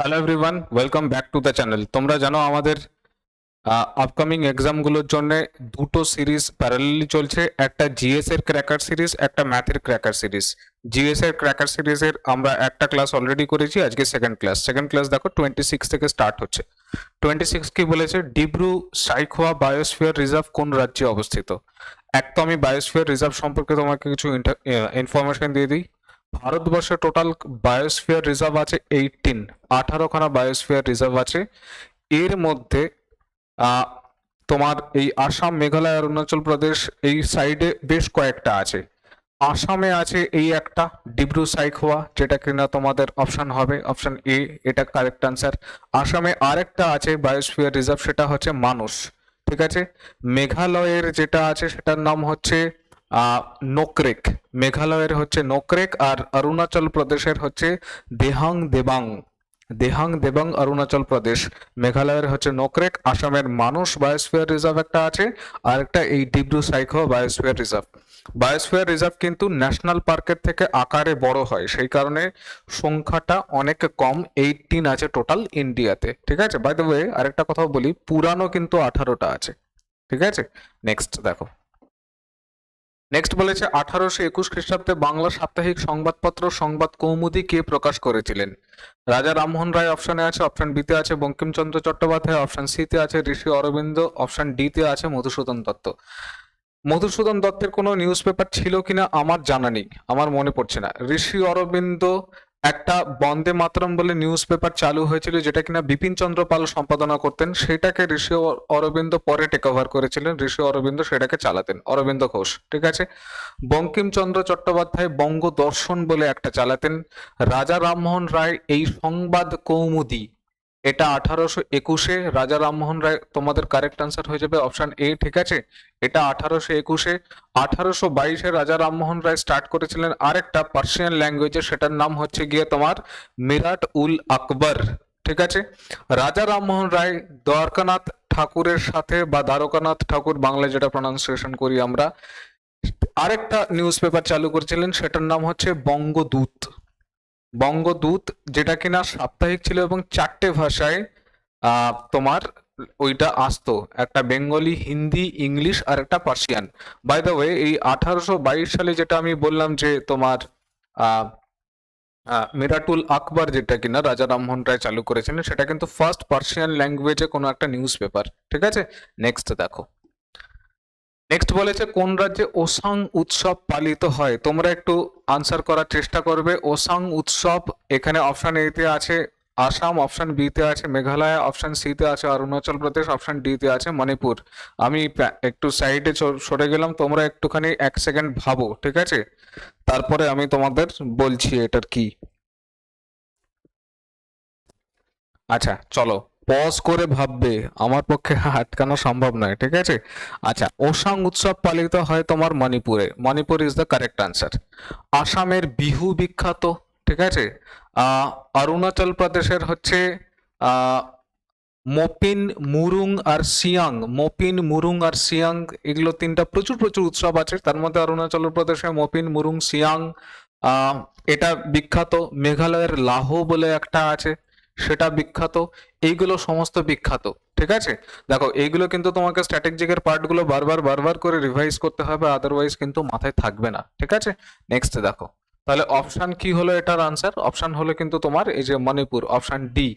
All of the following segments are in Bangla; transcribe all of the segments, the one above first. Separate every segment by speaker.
Speaker 1: Hello everyone welcome back to the channel তোমরা জানো আমাদের আপকামিং এক্সামগুলোর জন্য দুটো সিরিজ প্যারালালি চলছে। একটা জিএস এর ক্র্যাকার সিরিজ একটা ম্যাথের ক্র্যাকার সিরিজ জিএস এর ক্র্যাকার সিরিজের আমরা একটা ক্লাস অলরেডি করেছি, আজকে সেকেন্ড ক্লাস সেকেন্ড ক্লাস দেখো টোয়েন্টি সিক্স থেকে স্টার্ট হচ্ছে। টোয়েন্টি সিক্স কি বলেছে? ডিব্রু সাইখোয়া বায়োস্ফিয়ার রিজার্ভ কোন রাজ্যে অবস্থিত? এক তো আমি বায়োস্ফিয়ার রিজার্ভ সম্পর্কে তোমাকে কিছু ইনফরমেশন দিয়ে দিই। ভারতবর্ষে টোটাল বায়োস্ফিয়ার রিজার্ভ আছে এইটিন আঠারোখানা বায়োস্ফিয়ার রিজার্ভ আছে। এর মধ্যে তোমার এই আসাম, মেঘালয়, অরুণাচল প্রদেশ, এই সাইডে বেশ কয়েকটা আছে। আসামে আছে এই একটা, ডিব্রু সাইখোয়া, যেটা কিনা তোমাদের অপশন হবে অপশন এ এটা কারেক্ট আনসার আসামে আরেকটা আছে বায়োস্ফিয়ার রিজার্ভ সেটা হচ্ছে মানুষ ঠিক আছে? মেঘালয়ের যেটা আছে, সেটার নাম হচ্ছে নোকরেক। মেঘালয়ের হচ্ছে নোকরেক আর অরুণাচল প্রদেশের হচ্ছে দেহাং দেবাং। দেহাং দেবাং অরুণাচল প্রদেশ। মেঘালয়ের হচ্ছে নোকরেক। আসামের মানুষ বায়োস্ফিয়ার রিজার্ভ একটা আছে, আর একটা এই Dibru Saikhowa biosphere reserve. Biosphere reserve কিন্তু ন্যাশনাল পার্কের থেকে আকারে বড় হয়, সেই কারণে সংখ্যাটা অনেক কম এইটিন আছে টোটাল ইন্ডিয়াতে ঠিক আছে? বাই দ্য ওয়ে আরেকটা কথা বলি, পুরানো কিন্তু আঠারোটা আছে। ঠিক আছে? নেক্সট দেখো। নেক্সট বলেছে, আঠারোশো একুশ খ্রিস্টাব্দে বাংলা সাপ্তাহিক সংবাদপত্র সংবাদ কৌমুদি কে প্রকাশ করেছিলেন? রাজা রামমোহন রায় অপশনে আছে অপশন বিতে আছে, বঙ্কিমচন্দ্র চট্টোপাধ্যায় অপশন সিতে আছে, ঋষি অরবিন্দ অপশন ডিতে আছে, মধুসূদন দত্ত। মধুসূদন দত্তের কোনো নিউজ পেপার ছিল কিনা আমার জানা নেই, আমার মনে পড়ছে না। ঋষি অরবিন্দ একটা বন্দে মাতরম বলে নিউজ পেপার চালু হয়েছিল, যেটা কিনা বিপিন চন্দ্র পাল সম্পাদনা করতেন, সেটাকে ঋষি অরবিন্দ পরে টেক ওভার করেছিলেন। ঋষি অরবিন্দ সেটাকে চালাতেন, অরবিন্দ ঘোষ, ঠিক আছে? বঙ্কিমচন্দ্র চট্টোপাধ্যায় বঙ্গ দর্শন বলে একটা চালাতেন। রাজা রামমোহন রায় এই সংবাদ কৌমুদি এটা আঠারোশো একুশে রাজা রামমোহন রায়, তোমাদের কারেক্ট আনসার হয়ে যাবে অপশন এ ঠিক আছে? এটা আঠারোশো একুশে, আঠারোশো বাইশে রাজা রামমোহন রায় স্টার্ট করেছিলেন আরেকটা পার্সিয়ান ল্যাঙ্গুয়েজে সেটার নাম হচ্ছে গিয়ে তোমার মিরাট উল আকবর, ঠিক আছে? রাজা রামমোহন রায় দ্বারকানাথ ঠাকুরের সাথে বা দ্বারকানাথ ঠাকুর বাংলায় যেটা প্রনাউন্সিয়েশন করি আমরা, আরেকটা নিউজ পেপার চালু করেছিলেন, সেটার নাম হচ্ছে বঙ্গদূত। বঙ্গদূত, যেটা কিনা সাপ্তাহিক ছিল এবং চারটে ভাষায় তোমার ওইটা আসতো। একটা বেঙ্গলি, হিন্দি, ইংলিশ আর একটা পার্সিয়ান। বাই দ্য ওয়ে এই আঠারোশো বাইশ সালে যেটা আমি বললাম যে তোমার মিরাটুল আকবর যেটা কিনা রাজা রামমোহন রায় চালু করেছিলেন, সেটা কিন্তু ফার্স্ট পার্সিয়ান ল্যাঙ্গুয়েজে কোনো একটা নিউজ পেপার ঠিক আছে? নেক্সট দেখো। নেক্সট বলেছে কোন রাজ্যে ওসাং উৎসব পালিত হয়? তোমরা একটু আনসার করার চেষ্টা করবে। ওসাং উৎসব এখানে অপশন এ তে আছে আসাম অপশন বি তে আছে মেঘালয় অপশন সি তে আছে অরুণাচল প্রদেশ অপশন ডি তে আছে মণিপুর আমি একটু সাইডে সরে গেলাম, তোমরা একটুখানি এক সেকেন্ড ভাবো, ঠিক আছে? তারপরে আমি তোমাদের বলছি এটার কি। আচ্ছা চলো। পজ করে ভাববে, আমার পক্ষে আটকানো সম্ভব নয়, ঠিক আছে? আচ্ছা ওসাং উৎসব পালিত হয় তোমার মণিপুরে। Manipur is the correct answer আসামের বিহু বিখ্যাত, ঠিক আছে? অরুণাচল প্রদেশের হচ্ছে মপিন মুরুং আর সিয়াং। মপিন মুরুং আর সিয়াং, এগুলো তিনটা প্রচুর প্রচুর উৎসব আছে। তার মধ্যে অরুণাচল প্রদেশে মপিন মুরুং, সিয়াং এটা বিখ্যাত। মেঘালয়ের লাহো বলে একটা আছে। সেটা বিখ্যাত, এইগুলো সমস্ত বিখ্যাত, ঠিক আছে? দেখো, এইগুলো কিন্তু তোমাকে স্ট্র্যাটেজিকের পার্টগুলো বারবার বারবার করে রিভাইজ করতে হবে আদারওয়াইজ কিন্তু মাথায় থাকবে না, ঠিক আছে? নেক্সট দেখো, তাহলে অপশন কি হলো এটার আনসার অপশন হলো কিন্তু তোমার এই যে মণিপুর অপশন ডি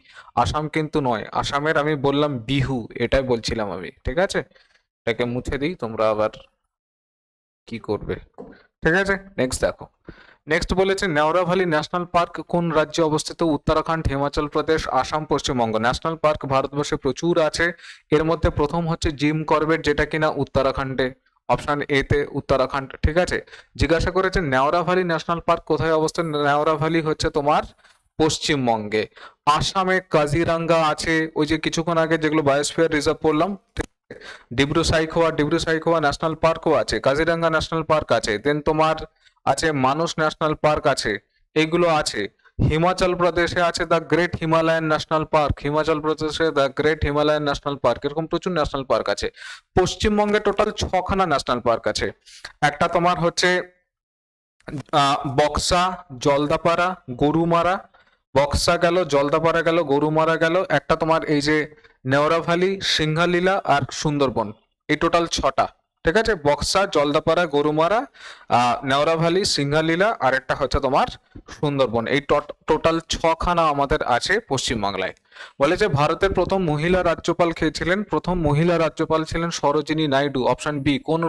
Speaker 1: আসাম কিন্তু নয় আসামের আমি বললাম বিহু এটাই বলছিলাম আমি, ঠিক আছে? এটাকে মুছে দিই, তোমরা আবার কি করবে, ঠিক আছে? নেক্সট দেখো নেক্সট ভ্যালি ন্যাশনাল পার্ক কোন রাজ্যে অবস্থিত? উত্তরাখণ্ড, হিমাচল প্রদেশ, আসাম, পশ্চিমবঙ্গ। ন্যাশনাল পার্ক ভারতবর্ষে প্রচুর আছে। এর মধ্যে প্রথম হচ্ছে জিম করবেট যেটা কিনা উত্তরাখণ্ডে। অপশন এ তে উত্তরাখণ্ড, ঠিক আছে? জিজ্ঞাসা করেছে নেওরা ভ্যালি ন্যাশনাল পার্ক কোথায় অবস্থিত? নেওরা ভ্যালি হচ্ছে তোমার পশ্চিমবঙ্গে। আসামে কাজিরাঙ্গা আছে, ওই যে কিছুক্ষণ আগে যেগুলো বায়োস্ফিয়ার রিজার্ভ বললাম ডিব্রু সাইখোয়া ডিব্রু সাইখোয়া ন্যাশনাল পার্কও আছে, কাজিরাঙ্গা ন্যাশনাল পার্ক আছে। দেন তোমার আছে মানস ন্যাশনাল পার্ক আছে এইগুলো আছে। হিমাচল প্রদেশে আছে the great Himalayan national park. Himachal প্রদেশে the great Himalayan national park. এরকম প্রচুর ন্যাশনাল পার্ক আছে। পশ্চিমবঙ্গে টোটাল ছখানা ন্যাশনাল পার্ক আছে। একটা তোমার হচ্ছে বক্সা, জলদাপাড়া, গরুমারা। বক্সা গেল, জলদাপাড়া গেল, গরুমারা গেল। একটা তোমার এই যে নেওরা ভ্যালি, সিংহালীলা আর সুন্দরবন। এই টোটাল ছটা। ঠিক আছে, বক্সা, জলদাপাড়া, গরুমারা আহ নেওরা ভ্যালি সিংহালীলা আর একটা হচ্ছে তোমার সুন্দরবন। এই টোটাল ছখানা আমাদের আছে পশ্চিমবাংলায়। বলে যে ভারতের প্রথম মহিলা রাজ্যপাল খেয়েছিলেন প্রথম মহিলা রাজ্যপাল ছিলেন সরোজিনী নাইডু। অপশন বি, কোন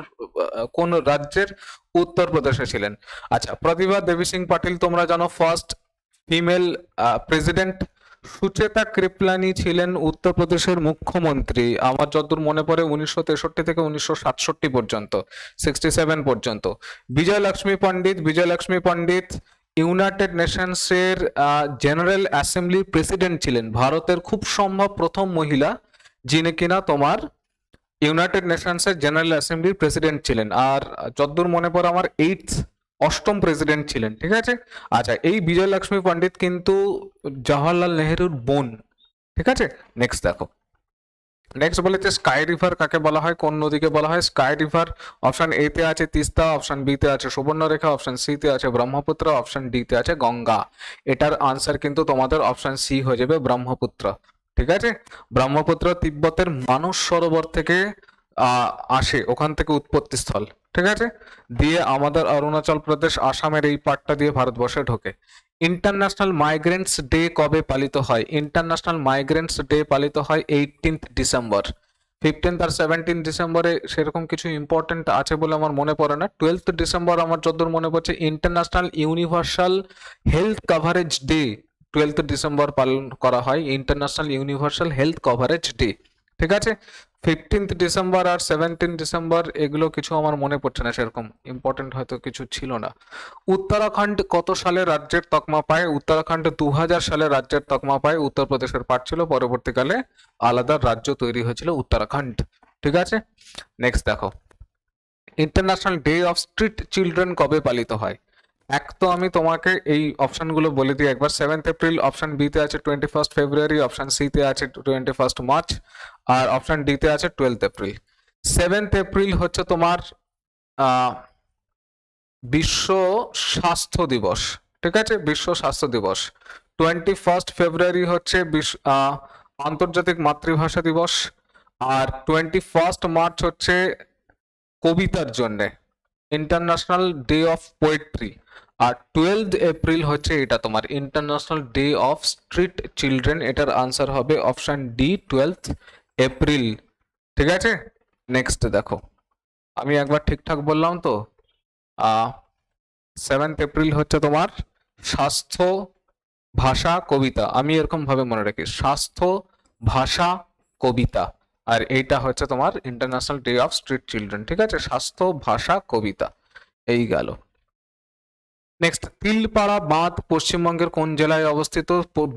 Speaker 1: কোন রাজ্যের উত্তরপ্রদেশে ছিলেন? আচ্ছা প্রতিভা দেবী সিং পাটিল তোমরা জানো first female president Sucheta Kripalani ছিলেন উত্তরপ্রদেশের মুখ্যমন্ত্রী। আমার যতদূর মনে পড়ে উনিশশো তেষট্টি থেকে উনিশশো সাতষট্টি পর্যন্ত সিক্সটি সেভেন পর্যন্ত। বিজয় লক্ষ্মী পণ্ডিত বিজয় লক্ষ্মী পণ্ডিত, ইউনাইটেড নেশনসের জেনারেল অ্যাসেম্বলির প্রেসিডেন্ট ছিলেন। ভারতের খুব সম্ভব প্রথম মহিলা যিনি কিনা তোমার ইউনাইটেড নেশনসের জেনারেল অ্যাসেম্বলির প্রেসিডেন্ট ছিলেন। আর যতদূর মনে পড়ে আমার এইট অষ্টম প্রেসিডেন্ট ছিলেন, ঠিক আছে? আচ্ছা এই বিজয় লক্ষ্মী পণ্ডিত কিন্তু জওহরলাল নেহেরুর বোন, ঠিক আছে? নেক্সট দেখো। নেক্সট বলেছে স্কাই রিভার কাকে বলা হয়? কোন নদীকে বলা হয়? স্কাই রিভার অপশন এ তে আছে তিস্তা অপশন বি তে আছে সুবর্ণরেখা অপশন সি তে আছে ব্রহ্মপুত্র অপশন ডি তে আছে গঙ্গা। এটার আনসার কিন্তু তোমাদের অপশন সি হয়ে যাবে ব্রহ্মপুত্র, ঠিক আছে? ব্রহ্মপুত্র তিব্বতের মানস সরোবর থেকে আসে, ওখান থেকে উৎপত্তি স্থল, ঠিক আছে? দিয়ে আমাদের অরুণাচল প্রদেশ, আসামের এই পার্টটা দিয়ে ভারতবর্ষে ঢোকে। ইন্টারন্যাশনাল মাইগ্রেন্টস ডে কবে পালিত হয়? ইন্টারন্যাশনাল মাইগ্রেন্টস ডে পালিত হয় এইটিন্থ ডিসেম্বর ফিফটিন্থ আর সেভেন্টিন ডিসেম্বরে সেরকম কিছু ইম্পর্টেন্ট আছে বলে আমার মনে পড়ে না। টুয়েলথ ডিসেম্বর আমার যতদূর মনে পড়ছে international universal health coverage day twelfth December পালন করা হয়। International universal health coverage day ঠিক আছে? ফিফটিন্থ ডিসেম্বর আর সেভেন্টিন ডিসেম্বর এগুলো কিছু আমার মনে পড়ছে না সেরকম। ইম্পর্টেন্ট হয়তো কিছু ছিল না। উত্তরাখণ্ড কত সালে রাজ্যের তকমা পায়? উত্তরাখণ্ড দু হাজার সালে রাজ্যের তকমা পায়। উত্তরপ্রদেশের পার্ট ছিল, পরবর্তীকালে আলাদা রাজ্য তৈরি হয়েছিল উত্তরাখণ্ড। ঠিক আছে? নেক্সট দেখো। International day of street children কবে পালিত হয়? এক তো আমি তোমাকে এই অপশনগুলো বলে দিই একবার। সেভেন্থ এপ্রিল অপশন বিতে আছে টোয়েন্টি ফার্স্ট ফেব্রুয়ারি অপশন সিতে আছে টোয়েন্টি ফার্স্ট মার্চ আর অপশন ডি তে আছে টুয়েলথ এপ্রিল সেভেন্থ এপ্রিল হচ্ছে তোমার বিশ্ব স্বাস্থ্য দিবস, ঠিক আছে? বিশ্ব স্বাস্থ্য দিবস। টোয়েন্টি ফার্স্ট ফেব্রুয়ারি হচ্ছে আন্তর্জাতিক মাতৃভাষা দিবস। আর টোয়েন্টি ফার্স্ট মার্চ হচ্ছে কবিতার জন্যে ইন্টারন্যাশনাল ডে অফ পোয়েট্রি আর টুয়েলভ এপ্রিল হচ্ছে এটা তোমার international day of street children এটার আনসার হবে অপশন ডি টুয়েলভ এপ্রিল। ঠিক আছে? নেক্সট দেখো। আমি একবার ঠিকঠাক বললাম তো? সেভেন্থ এপ্রিল হচ্ছে তোমার স্বাস্থ্য, ভাষা, কবিতা। আমি এরকম ভাবে মনে রাখি। স্বাস্থ্য, ভাষা, কবিতা। আর এইটা হচ্ছে তোমার international day of street children ঠিক আছে? স্বাস্থ্য, ভাষা, কবিতা। এই গেল। নেক্সট তিলপাড়া বাঁধ পশ্চিমবঙ্গের কোন জেলায় অবস্থিত?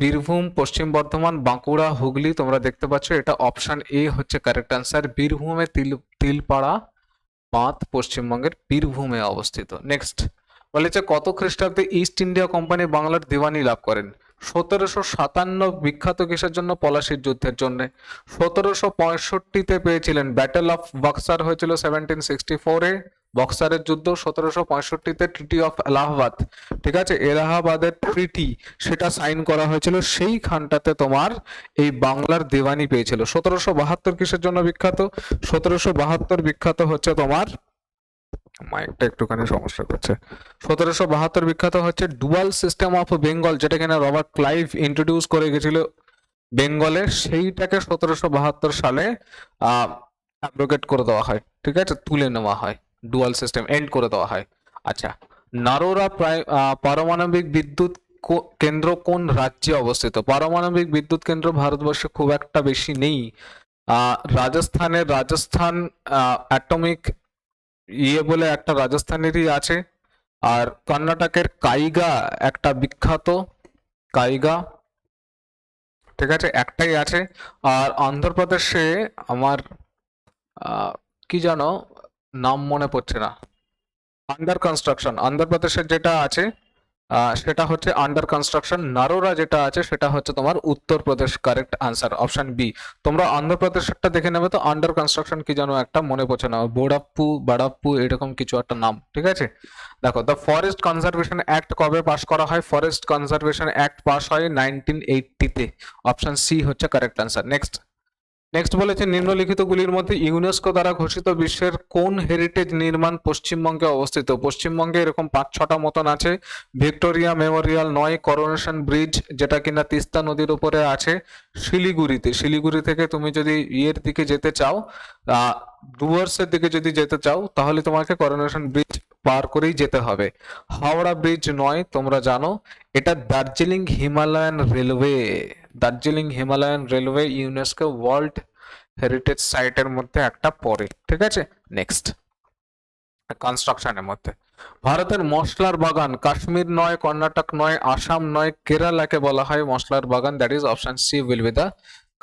Speaker 1: বীরভূম, পশ্চিম বর্ধমান, বাঁকুড়া, হুগলি, তোমরা দেখতে পাচ্ছ এটা অপশন এ হচ্ছে কারেক্ট অ্যান্সার বীরভূমে তিল, তিলপাড়া বাঁধ পশ্চিমবঙ্গের বীরভূমে অবস্থিত। নেক্সট বলেছে কত খ্রিস্টাব্দে ইস্ট ইন্ডিয়া কোম্পানি বাংলার দিওয়ানি লাভ করেন? সতেরোশো সাতান্ন বিখ্যাত কিসের জন্য? পলাশির যুদ্ধের জন্য। সতেরোশো পঁয়ষট্টিতে পেয়েছিলেন ব্যাটেল অফ বক্সার হয়েছিল সেভেন্টিন সিক্সটি ফোরে বক্সারের যুদ্ধ সতেরোশো পঁয়ষট্টিতে ট্রিটি অফ এলাহাবাদ ঠিক আছে? এলাহাবাদের ট্রিটি সেটা সাইন করা হয়েছিল। সেইখানটাতে তোমার এই বাংলার দেওয়ানি পেয়েছিল। সতেরোশো বাহাত্তর কিসের জন্য বিখ্যাত? সতেরোশো বাহাত্তর বিখ্যাত হচ্ছে তোমার, মাইকটা একটুখানি সমস্যা করছে। সতেরোশো বাহাত্তর বিখ্যাত হচ্ছে ডুয়াল সিস্টেম অফ বেঙ্গল যেটা কিনা রবার্ট ক্লাইভ ইন্ট্রোডিউস করে গেছিল বেঙ্গলে। সেইটাকে সতেরোশো বাহাত্তর সালে অ্যাব্রোগেট করে দেওয়া হয়, ঠিক আছে? তুলে নেওয়া হয়। ডুয়াল সিস্টেম এন্ড করে দেওয়া হয়। আচ্ছা নারোরা প্রায় পারমাণবিক বিদ্যুৎ কেন্দ্র কোন রাজ্যে অবস্থিত? পারমাণবিক বিদ্যুৎ কেন্দ্র ভারতবর্ষে খুব একটা বেশি নেই। রাজস্থানের রাজস্থান অ্যাটমিক ইয়ে বলে একটা রাজস্থানেরই আছে। আর কর্ণাটকের কাইগা একটা বিখ্যাত কাইগা, ঠিক আছে, একটাই আছে। আর অন্ধ্রপ্রদেশে আমার কি জানো নাম মনে পড়ছে না। আন্ডার কনস্ট্রাকশন অন্ধ্রপ্রদেশের যেটা আছে সেটা হচ্ছে আন্ডার কনস্ট্রাকশন নারোরা যেটা আছে, সেটা হচ্ছে তোমার Uttar Pradesh correct answer option B তোমরা অন্ধ্রপ্রদেশেরটা দেখে নেবে তো আন্ডার কনস্ট্রাকশন কি জানো একটা মনে পড়ছে না বোড়াপ্পু বাড়াপ্পু এরকম কিছু একটা নাম, ঠিক আছে? দেখো দ্য ফরেস্ট কনজারভেশন অ্যাক্ট কবে পাস করা হয়? ফরেস্ট কনজারভেশন অ্যাক্ট পাস হয় নাইনটিন এইটটিতে অপশন সি হচ্ছে কারেক্ট আনসার নেক্সট নেক্সট বলেছে নিম্নলিখিতগুলির মধ্যে ইউনেস্কো দ্বারা ঘোষিত বিশ্বের কোন হেরিটেজ নির্মাণ পশ্চিমবঙ্গে অবস্থিত? পশ্চিমবঙ্গে এরকম পাঁচ, ছটা মতন আছে। ভিক্টোরিয়া মেমোরিয়াল নয়, করোনেশন ব্রিজ যেটা কিনা তিস্তা নদীর উপরে আছে। শিলিগুড়িতে, শিলিগুড়ি থেকে তুমি যদি ইয়ের দিকে যেতে চাও ডুয়ার্সের দিকে যদি যেতে চাও, তাহলে তোমাকে করোনেশন ব্রিজ পার করেই যেতে হবে। হাওড়া ব্রিজ নয়, তোমরা জানো, এটা Darjeeling Himalayan railway. Darjeeling Himalayan railway UNESCO world heritage সাইটের মধ্যে একটা পড়ে, ঠিক আছে? নেক্সট কনস্ট্রাকশনের মধ্যে। ভারতের মশলার বাগান, কাশ্মীর নয়, কর্ণাটক নয়, আসাম নয়, কেরালাকে বলা হয় মশলার বাগান that is option C will be the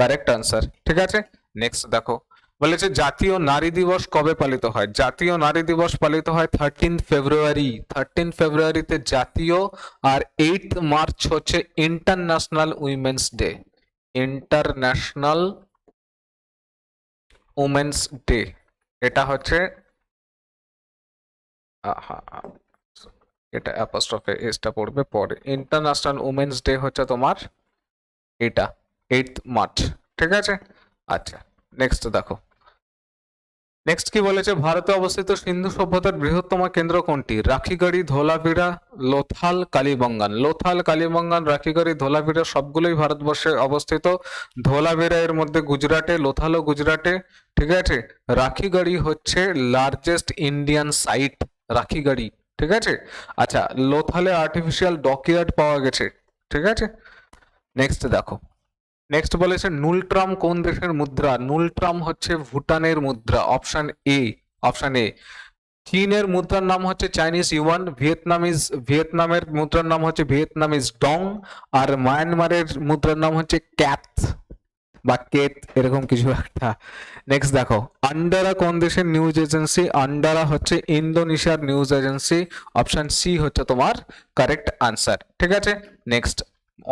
Speaker 1: correct answer ঠিক আছে? নেক্সট দেখো। বলেছে জাতীয় নারী দিবস কবে পালিত হয়? জাতীয় নারী দিবস পালিত হয় থার্টিন ফেব্রুয়ারি থার্টিন ফেব্রুয়ারিতে জাতীয় আর এইট মার্চ হচ্ছে international women's day international women's day এটা হচ্ছে এটা অ্যাপোস্ট্রফে এসটা পড়বে পরে। ইন্টারন্যাশনাল উমেন্স ডে হচ্ছে তোমার এটা এইট মার্চ ঠিক আছে? আচ্ছা। নেক্সট দেখো। নেক্সট কি বলেছে? ভারতে অবস্থিত সিন্ধু সভ্যতার বৃহত্তম কেন্দ্র কোনটি? রাখিগড়ি ধোলাভিরা লোথাল, কালীবঙ্গান। লোথাল, কালীবঙ্গান, রাখিগড়ি ধোলাভিরা সবগুলোই ভারতবর্ষে অবস্থিত। ধোলাভিরা এর মধ্যে গুজরাটে লোথালও গুজরাটে, ঠিক আছে? রাখিগড়ি হচ্ছে লার্জেস্ট ইন্ডিয়ান সাইট রাখিগড়ি, ঠিক আছে? আচ্ছা লোথালে আর্টিফিশিয়াল ডকইয়ার্ড পাওয়া গেছে, ঠিক আছে? নেক্সট দেখো। নেক্সট বলেছে নুলট্রাম কোন দেশের মুদ্রা? নুলট্রাম হচ্ছে ভুটানের মুদ্রা অপশন এ অপশন এ চীনের মুদ্রার নাম হচ্ছে চাইনিজ ইউয়ান ভিয়েতনামিজ ভিয়েতনামের মুদ্রার নাম হচ্ছে ভিয়েতনামিজ ডং আর মায়ানমারের মুদ্রার নাম হচ্ছে ক্যাথ বা কেত এরকম কিছু একটা। নেক্সট দেখো আন্ডারা কোন দেশের নিউজ এজেন্সি আন্ডারা হচ্ছে ইন্দোনেশিয়ার নিউজ এজেন্সি অপশন সি হচ্ছে তোমার কারেক্ট আনসার ঠিক আছে? নেক্সট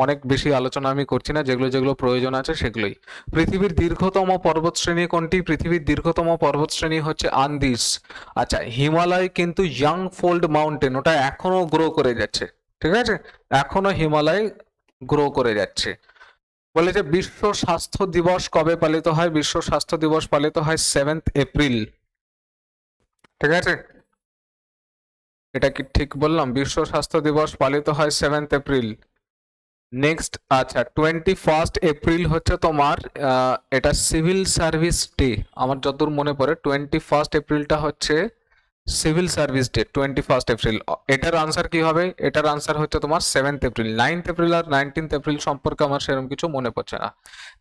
Speaker 1: অনেক বেশি আলোচনা আমি করছি না, যেগুলো যেগুলো প্রয়োজন আছে সেগুলোই। পৃথিবীর দীর্ঘতম পর্বত শ্রেণি কোনটি? পৃথিবীর দীর্ঘতম পর্বত শ্রেণি হচ্ছে আন্দিস আচ্ছা হিমালয় কিন্তু ইয়াং ফোল্ড মাউন্টেন, ওটা এখনও গ্রো করে যাচ্ছে, ঠিক আছে? এখনও হিমালয় গ্রো করে যাচ্ছে। বলে যে বিশ্ব স্বাস্থ্য দিবস কবে পালিত হয়? বিশ্ব স্বাস্থ্য দিবস পালিত হয় সেভেন্থ এপ্রিল। ঠিক আছে? এটা কি ঠিক বললাম? বিশ্ব স্বাস্থ্য দিবস পালিত হয় সেভেন্থ এপ্রিল। নেক্সট আচ্ছা টোয়েন্টি ফার্স্ট এপ্রিল হচ্ছে তোমার এটা সিভিল সার্ভিস ডে আমার যতদূর মনে পড়ে টোয়েন্টি ফার্স্ট এপ্রিলটা হচ্ছে civil service day twenty first April এটার আনসার কি হবে? এটার আনসার হচ্ছে তোমার সেভেন্থ এপ্রিল নাইনথ এপ্রিল আর নাইনটিন্থ এপ্রিল সম্পর্কে আমার সেরকম কিছু মনে পড়ছে না।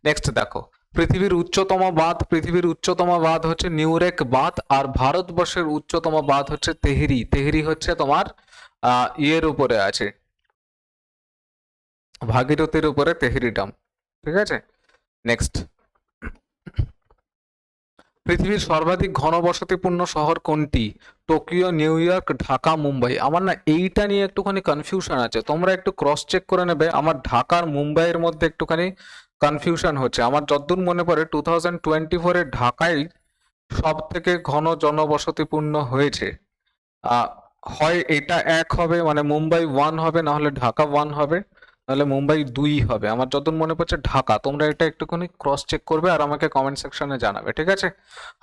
Speaker 1: নেক্সট দেখো, পৃথিবীর উচ্চতম বাঁধ, পৃথিবীর উচ্চতম বাঁধ হচ্ছে নিউরেক বাঁধ আর ভারতবর্ষের উচ্চতম বাঁধ হচ্ছে তেহরি। তেহরি হচ্ছে তোমার ইয়ের উপরে আছে। ভাগীরথীর উপরে তেহরি ডাম, ঠিক আছে? নেক্সট পৃথিবীর সর্বাধিক ঘনবসতিপূর্ণ শহর কোনটি? Tokyo, New York, Dhaka, Mumbai. আমার না এইটা নিয়ে একটুখানি কনফিউশন আছে। তোমরা একটু ক্রস চেক করে নেবে। আমার ঢাকার মুম্বাইয়ের মধ্যে একটুখানি কনফিউশন হচ্ছে। আমার যতদূর মনে পড়ে টু থাউজেন্ড টোয়েন্টি ফোরে ঢাকাই সব থেকে ঘন জনবসতিপূর্ণ হয়েছে। হয় এটা এক হবে মানে মুম্বাই ওয়ান হবে, না হলে ঢাকা ওয়ান হবে। তাহলে মুম্বাই দুই হবে। আমার যতদূর মনে পড়ছে ঢাকা। তোমরা এটা একটুখানি ক্রস চেক করবে আর আমাকে কমেন্ট সেকশনে জানাবে, ঠিক আছে?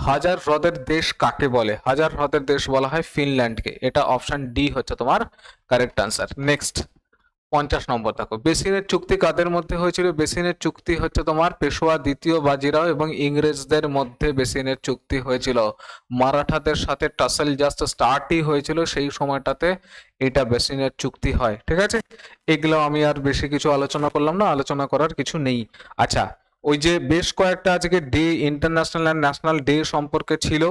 Speaker 1: হাজার হ্রদের দেশ কাকে বলে? হাজার হ্রদের দেশ বলা হয় ফিনল্যান্ডকে। এটা অপশান ডি হচ্ছে তোমার কারেক্ট আনসার নেক্সট পঞ্চাশ নম্বর দেখো। বেসিনের চুক্তি কাদের মধ্যে হয়েছিল? বেসিনের চুক্তি হচ্ছে তোমার পেশোয়া, দ্বিতীয় বাজিরাও এবং ইংরেজদের মধ্যে বেসিনের চুক্তি হয়েছিল। মারাঠাদের সাথে টাসেল জাস্ট স্টার্টই হয়েছিল, সেই সময়টাতে এটা বেসিনের চুক্তি হয়। ঠিক আছে? এগুলো আমি আর বেশি কিছু আলোচনা করলাম না, আলোচনা করার কিছু নেই। আচ্ছা ওই যে বেশ কয়েকটা আজকে day international and national day সম্পর্কে ছিল,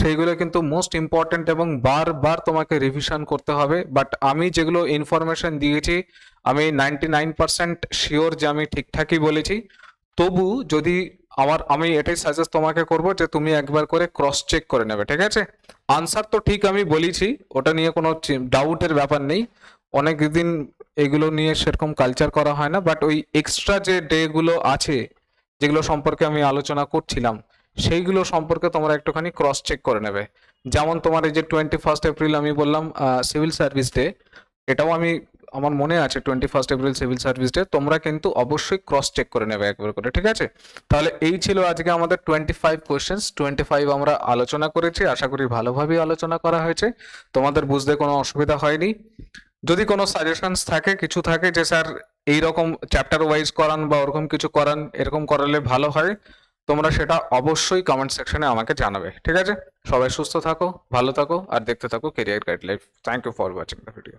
Speaker 1: সেইগুলো কিন্তু মোস্ট ইম্পর্টেন্ট এবং বারবার তোমাকে রিভিশন করতে হবে। বাট আমি যেগুলো ইনফরমেশন দিয়েছি, আমি নাইনটি নাইন পার্সেন্ট শিওর যে আমি ঠিকঠাকই বলেছি। তবু যদি আমার, আমি এটাই সাজেস্ট তোমাকে করব যে তুমি একবার করে ক্রস চেক করে নেবে, ঠিক আছে? আনসার তো ঠিক আমি বলেছি, ওটা নিয়ে কোনো ডাউটের ব্যাপার নেই। অনেক দিন এগুলো নিয়ে সেরকম কালচার করা হয় না বাট ওই এক্সট্রা যে ডেগুলো আছে যেগুলো সম্পর্কে আমি আলোচনা করছিলাম, সেইগুলো সম্পর্কে তোমরা একটুখানি ক্রস চেক করে নেবে। যেমন তোমার এই যে টোয়েন্টি ফার্স্ট এপ্রিল আমি বললাম সিভিল সার্ভিস ডে এটাও আমি, আমার মনে আছে twenty first April civil service day তোমরা কিন্তু অবশ্যই ক্রস চেক করে নেবে একবার করে, ঠিক আছে? তাহলে এই ছিল আজকে আমাদের twenty five questions twenty five আমরা আলোচনা করেছি, আশা করি ভালোভাবেই আলোচনা করা হয়েছে। তোমাদের বুঝতে কোনো অসুবিধা হয়নি। যদি কোনো সাজেশনস থাকে, কিছু থাকে যে, স্যার এইরকম চ্যাপ্টার ওয়াইজ করান বা ওরকম কিছু করান, এরকম করালে ভালো হয়। তোমরা সেটা অবশ্যই কমেন্ট সেকশনে আমাকে জানাবে, ঠিক আছে? সবাই সুস্থ থাকো, ভালো থাকো, আর দেখতে থাকো career guide life thank you for watching the video